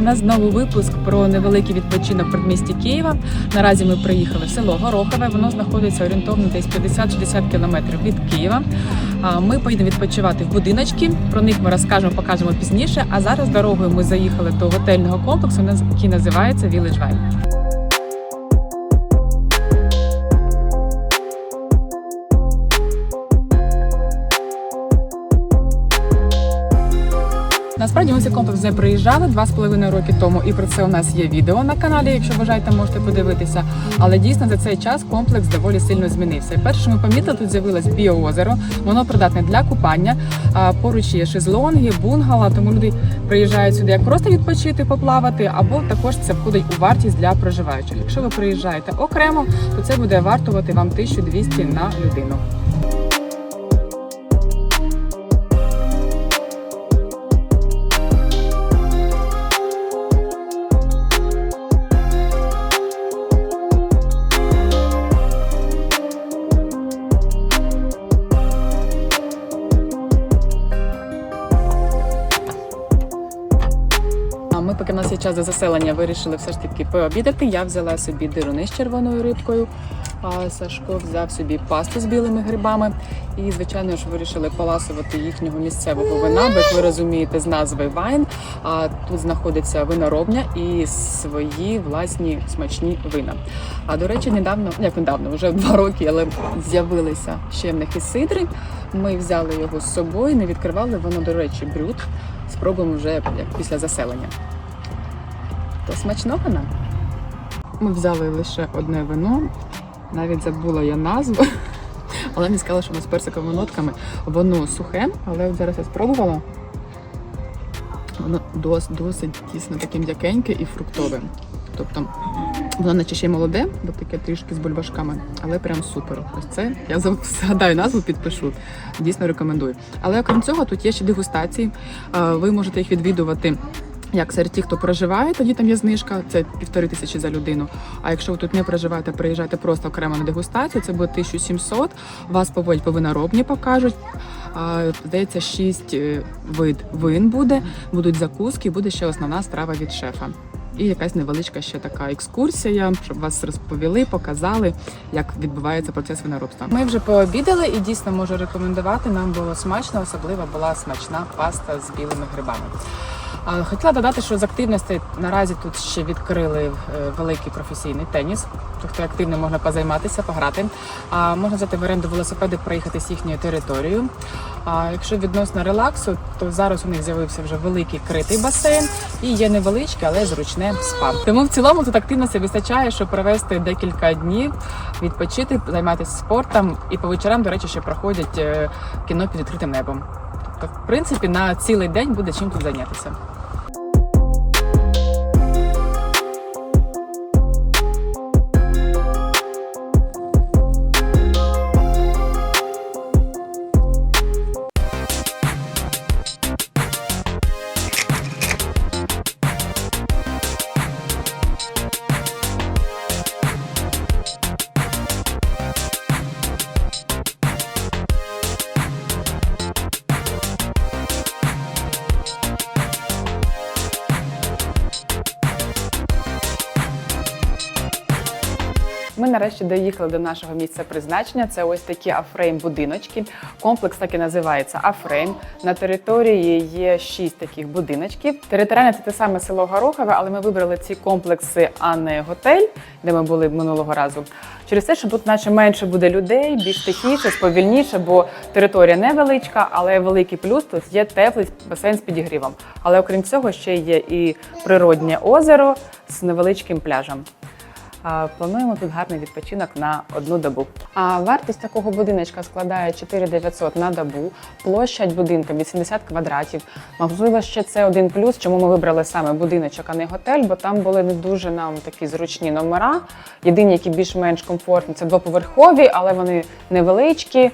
У нас знову випуск про невеликий відпочинок в передмісті Києва. Наразі ми приїхали в село Горохове. Воно знаходиться орієнтовно десь 50-60 кілометрів від Києва. Ми поїдемо відпочивати в будиночки. Про них ми розкажемо, покажемо пізніше. А зараз дорогою ми заїхали до готельного комплексу, який називається Village Vibe. Насправді ми цей комплекс вже приїжджали два з половиною роки тому, і про це у нас є відео на каналі. Якщо бажаєте, можете подивитися. Але дійсно за цей час комплекс доволі сильно змінився. Перше, ми помітили, тут з'явилось біоозеро. Воно придатне для купання. Поруч є шезлонги, бунгала. Тому люди приїжджають сюди як просто відпочити, поплавати, або також це входить у вартість для проживаючих. Якщо ви приїжджаєте окремо, то це буде вартувати вам 1200 на людину. Ми, поки в нас є час до заселення, вирішили все ж таки пообідати. Я взяла собі дируни з червоною рибкою. А Сашко взяв собі пасту з білими грибами. І, звичайно ж, вирішили поласувати їхнього місцевого вина, бо як ви розумієте, з назви вайн. А тут знаходиться виноробня і свої власні смачні вина. А до речі, недавно, як недавно, вже два роки, але з'явилися ще в них і сидри. Ми взяли його з собою, не відкривали. Воно, до речі, брют. Спробуємо вже як після заселення. То смачного нам. Ми взяли лише одне вино, навіть забула я назву, але мені сказали, що воно з персиковими нотками. Воно сухе, але зараз я спробувала. Воно дос, досить дійсно таке м'якеньке і фруктове. Тобто воно наче ще й молоде, бо таке трішки з бульбашками, але прям супер. Ось це я згадаю назву, підпишу. Дійсно рекомендую. Але окрім цього, тут є ще дегустації. Е, Ви можете їх відвідувати. Як серед тих, хто проживає, тоді там є знижка, це півтори тисячі за людину. А якщо ви тут не проживаєте, приїжджаєте просто окремо на дегустацію, це буде 1700. Вас поводять по виноробні, покажуть. А, Здається, шість е, вид вин буде, будуть закуски, буде ще основна страва від шефа. І якась невеличка ще така екскурсія, щоб вас розповіли, показали, як відбувається процес виноробства. Ми вже пообідали і дійсно можу рекомендувати. Нам було смачно, особливо була смачна паста з білими грибами. Хотіла додати, що з активностей наразі тут ще відкрили е, великий професійний теніс. Тобто активно можна позайматися, пограти. Можна взяти в оренду велосипеди, проїхати з їхньою територією. А якщо відносно релаксу, то зараз у них з'явився вже великий критий басейн і є невеличке, але зручне спа. Тому в цілому тут активності вистачає, щоб провести декілька днів, відпочити, займатися спортом. І по вечорам, до речі, ще проходять е, кіно під відкритим небом. Тобто, в принципі, на цілий день буде чим тут зайнятися. Нарешті доїхали до нашого місця призначення. Це ось такі афрейм будиночки. Комплекс так і називається Афрейм. На території є шість таких будиночків. Територіально це те саме село Горохове, але ми вибрали ці комплекси, а не готель, де ми були минулого разу. Через те, що тут, наче менше буде людей, більш тихіше, сповільніше, бо територія невеличка, але великий плюс тут є теплий басейн з підігрівом. Але окрім цього, ще є і природнє озеро з невеличким пляжем. Плануємо тут гарний відпочинок на одну добу. А вартість такого будиночка складає 4900 на добу. Площа будинка 80 квадратів. Можливо, ще це один плюс, чому ми вибрали саме будиночок, а не готель, бо там були не дуже нам такі зручні номера. Єдині, які більш-менш комфортні, це двоповерхові, але вони невеличкі.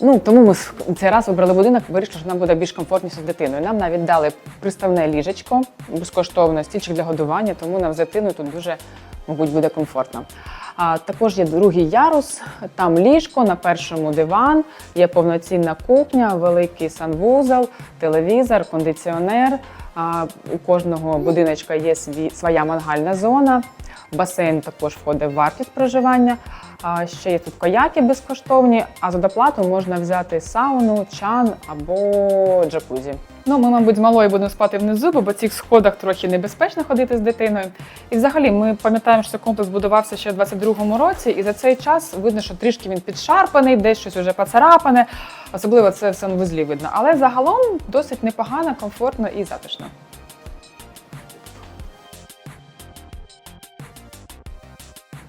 Ну тому ми цей раз вибрали будинок, вирішили, що нам буде більш комфортніше з дитиною. Нам навіть дали приставне ліжечко безкоштовно, стільчик для годування, тому нам з дитиною тут дуже, мабуть, буде комфортно. А також є другий ярус, там ліжко, на першому диван, є повноцінна кухня, великий санвузол, телевізор, кондиціонер. а, У кожного будиночка є свій, своя мангальна зона. Басейн також входить в вартість проживання. Ще є тут кояки безкоштовні, а за доплату можна взяти сауну, чан або джакузі. Ну, ми, мабуть, з малою будемо спати внизу, бо по цих сходах трохи небезпечно ходити з дитиною. І взагалі ми пам'ятаємо, що комплекс будувався ще в 22-му році, і за цей час видно, що трішки він підшарпаний, десь щось вже поцарапане. Особливо це в санвузлі видно. Але загалом досить непогано, комфортно і затишно.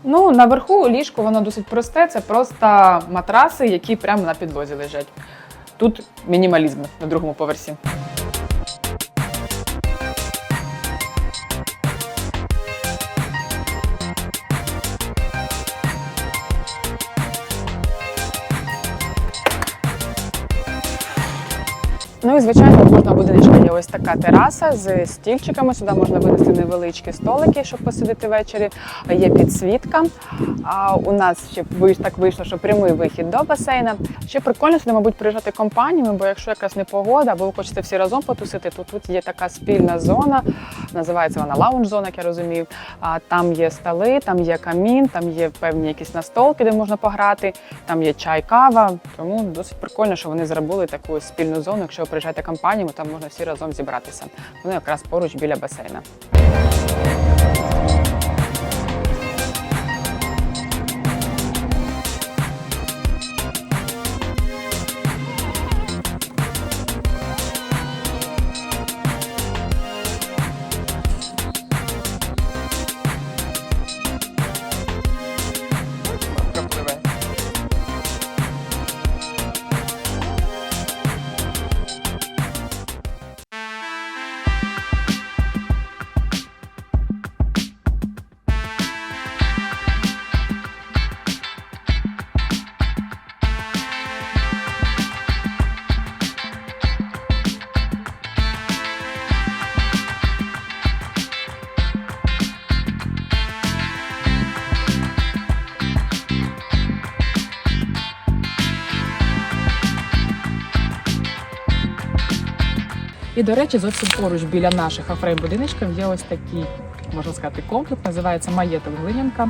Ну, наверху ліжко воно досить просте, це просто матраси, які прямо на підлозі лежать. Тут мінімалізм на другому поверсі. Ну і звичайно, у кожного будиночка є ось така тераса з стільчиками. Сюди можна винести невеличкі столики, щоб посидіти ввечері. Є підсвітка. А у нас ще так вийшло, що прямий вихід до басейна. Ще прикольно сюди, мабуть, приїжджати компаніями, бо якщо якраз не погода, або ви хочете всі разом потусити, то тут є така спільна зона. Називається вона лаунж-зона, як я розумію. А там є столи, там є камін, там є певні якісь настолки, де можна пограти, там є чай, кава. Тому досить прикольно, що вони зробили таку спільну зону. Якщо ви приїжджаєте компаніями, там можна всі разом зібратися. Ну якраз поруч біля басейна. І, до речі, зовсім поруч біля наших афрейм будиночків є ось такий, можна сказати, комплекс, називається маєток Глинянка.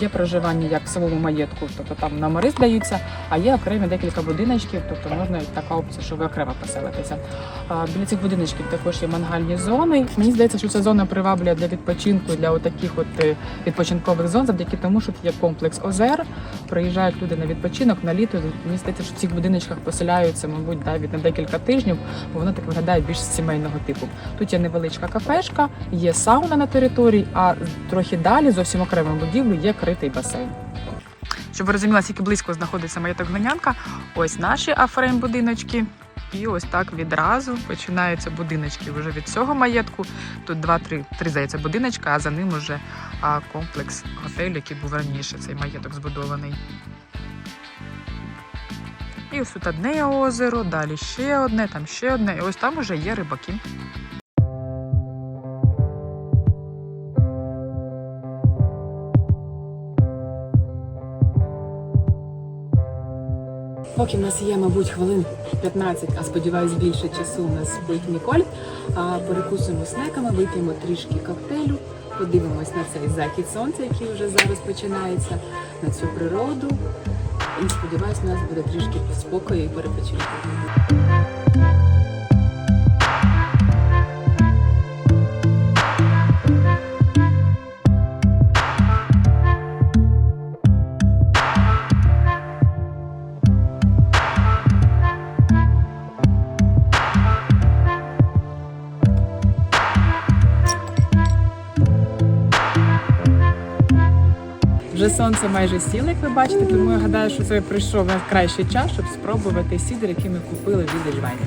Є проживання як в самому маєтку, тобто там номери здаються, а є окремі декілька будиночків, тобто можна така опція, що ви окремо поселитеся. Е, Біля цих будиночків також є мангальні зони. Мені здається, що ця зона приваблює для відпочинку для таких от е, відпочинкових зон, завдяки тому, що тут є комплекс озер. Приїжджають люди на відпочинок на літо. Мені здається, що в цих будиночках поселяються, мабуть, навіть на декілька тижнів, бо воно так виглядає більш сімейного типу. Тут є невеличка кафешка, є сауна на території, а трохи далі, зовсім окремо будівлю, є критий басейн. Щоб ви розуміли, скільки близько знаходиться маєток Глинянка, ось наші афрейм будиночки. І ось так відразу починаються будиночки вже від цього маєтку. Тут два-три три здається будиночка, а за ним уже комплекс готелю, який був раніше, цей маєток збудований. І ось тут одне озеро, далі ще одне, там ще одне, і ось там уже є рибаки. Поки в нас є, мабуть, хвилин 15, а сподіваюсь, більше часу у нас бить Ніколь. А, Перекусимо снеками, вип'ємо трішки коктейлю, подивимось на цей захід сонця, який вже зараз починається, на цю природу. І сподіваюсь, у нас буде трішки спокою і перепочинку. Вже сонце майже сіло, як ви бачите, тому я гадаю, що це прийшов найкращий час, щоб спробувати сідр, який ми купили від Ельвайні.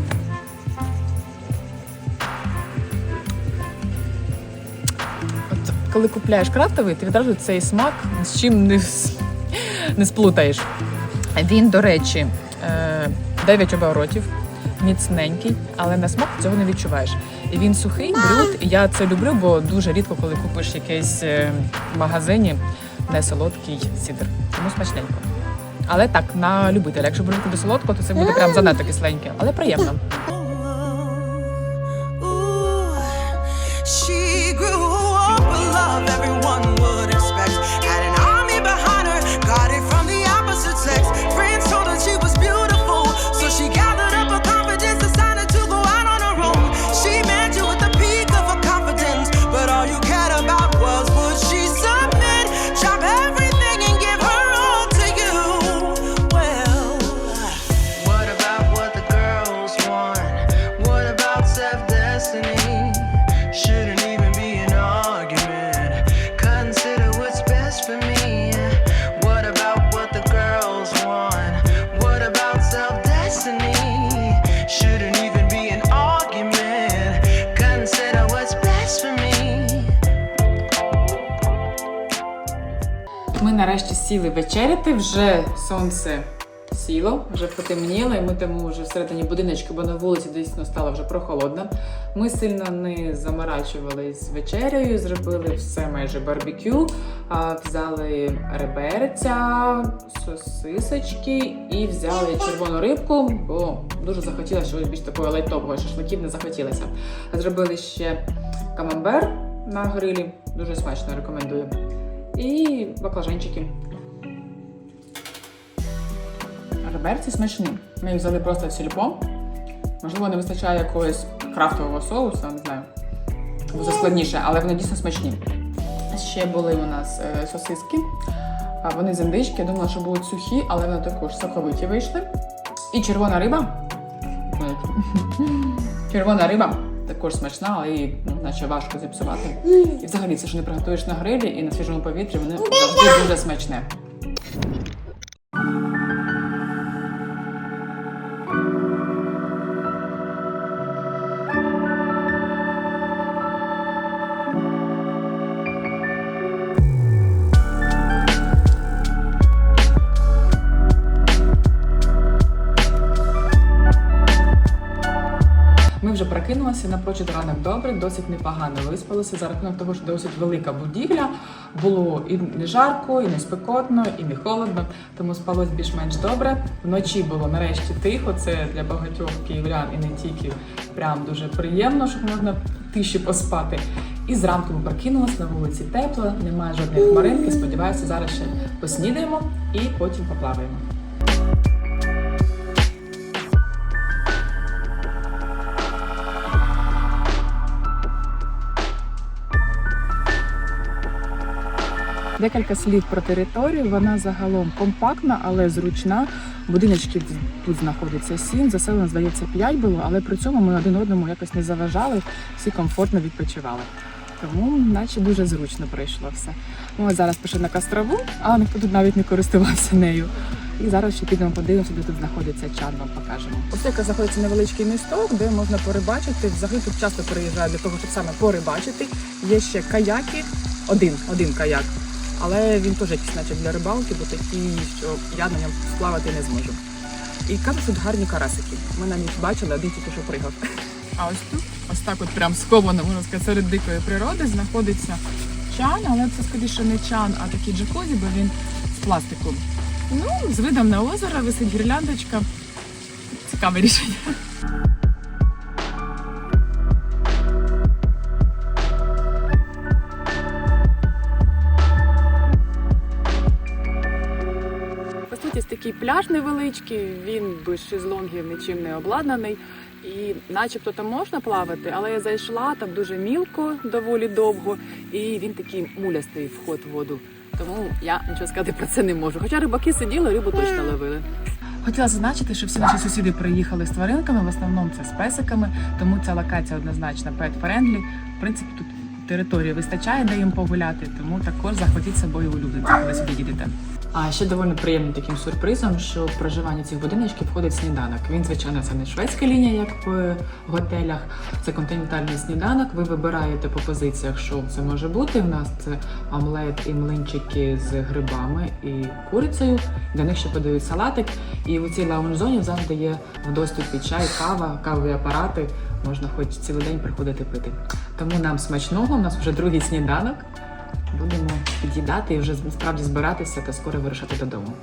От коли купляєш крафтовий, ти відразу цей смак з чим не, не сплутаєш. Він, до речі, е, 9 оборотів, міцненький, але на смак цього не відчуваєш. Він сухий, брют. І Я це люблю, бо дуже рідко, коли купиш якийсь е, в магазині не солодкий сідр. Тому смачненько. Але так, на любителя. Якщо будете до солодкого, то це буде прям занадто кисленьке, але приємно. Нарешті сіли вечеряти, вже сонце сіло, вже потемніло, і ми тому вже всередині будиночку, бо на вулиці дійсно стало вже прохолодно. Ми сильно не заморачувались вечерею, зробили все майже барбекю, взяли реберця, сосисочки і взяли червону рибку, бо дуже захотілося щось більш такого лайтового, шашликів не захотілося. Зробили ще камамбер на грилі, дуже смачно рекомендую. І баклажанчики. Реберці смачні. Ми їх взяли просто в сільпо. Можливо, не вистачає якогось крафтового соусу, не знаю. Це складніше, але вони дійсно смачні. Ще були у нас е, сосиски. Вони з індички. Я думала, що будуть сухі, але вони також соковиті вийшли. І червона риба. Червона риба також смачна, але її ну, наче важко зіпсувати. І взагалі це ж не приготуєш на грилі і на свіжому повітрі, вони завжди дуже смачне. Вже прокинулися напрочуд ранок добре, досить непогано виспалися за рахунок того, що досить велика будівля. Було і не жарко, і не спекотно, і не холодно, тому спалось більш-менш добре. Вночі було нарешті тихо. Це для багатьох київлян і не тільки прям дуже приємно, що можна тиші поспати. І зранку ми прокинулися на вулиці тепло, немає жодної хмаринки. Сподіваюся, зараз ще поснідаємо і потім поплаваємо. Декілька слів про територію. Вона загалом компактна, але зручна. Будиночків тут знаходиться сім. Заселено, здається, п'ять було, але при цьому ми один одному якось не заважали, всі комфортно відпочивали. Тому, наче дуже зручно пройшло все. Ми ось зараз пішли на кострову, але ніхто тут навіть не користувався нею. І зараз ще підемо подивимося, де тут знаходиться чан, вам покажемо. Ось яка знаходиться невеличкий місток, де можна порибачити. Взагалі тут часто приїжджають для того, щоб саме порибачити. Є ще каяки, один, один каяк. Але він теж якийсь наче для рибалки, бо такий, що я на ньому сплавати не зможу. І кажуть, тут гарні карасики. Ми на них бачили, один тільки що пригав. А ось тут, ось так от прям сховано, можна сказати, серед дикої природи знаходиться чан, але це скоріше не чан, а такий джакузі, бо він з пластику. Ну, з видом на озеро висить гірляндочка. Цікаве рішення. Такий пляж невеличкий, він без шезлонгів нічим не обладнаний. І начебто там можна плавати, але я зайшла, там дуже мілко, доволі довго, і він такий мулястий вход в воду. Тому я нічого сказати про це не можу. Хоча рибаки сиділи, рибу точно ловили. Хотіла зазначити, що всі наші сусіди приїхали з тваринками, в основному це з песиками, тому ця локація однозначно pet-friendly. В принципі, тут території вистачає, де їм погуляти, тому також захватіть з собою улюбленців, коли сюди їдете. А ще доволі приємним таким сюрпризом, що в проживання цих будиночків входить сніданок. Він, звичайно, це не шведська лінія, як в готелях. Це континентальний сніданок. Ви вибираєте по позиціях, що це може бути. У нас це омлет і млинчики з грибами і курицею. До них ще подають салатик. І у цій лаунж-зоні завжди є в доступі чай, кава, кавові апарати. Можна хоч цілий день приходити пити. Тому нам смачного. У нас вже другий сніданок. Будемо під'їдати і вже справді збиратися та скоро вирушати додому.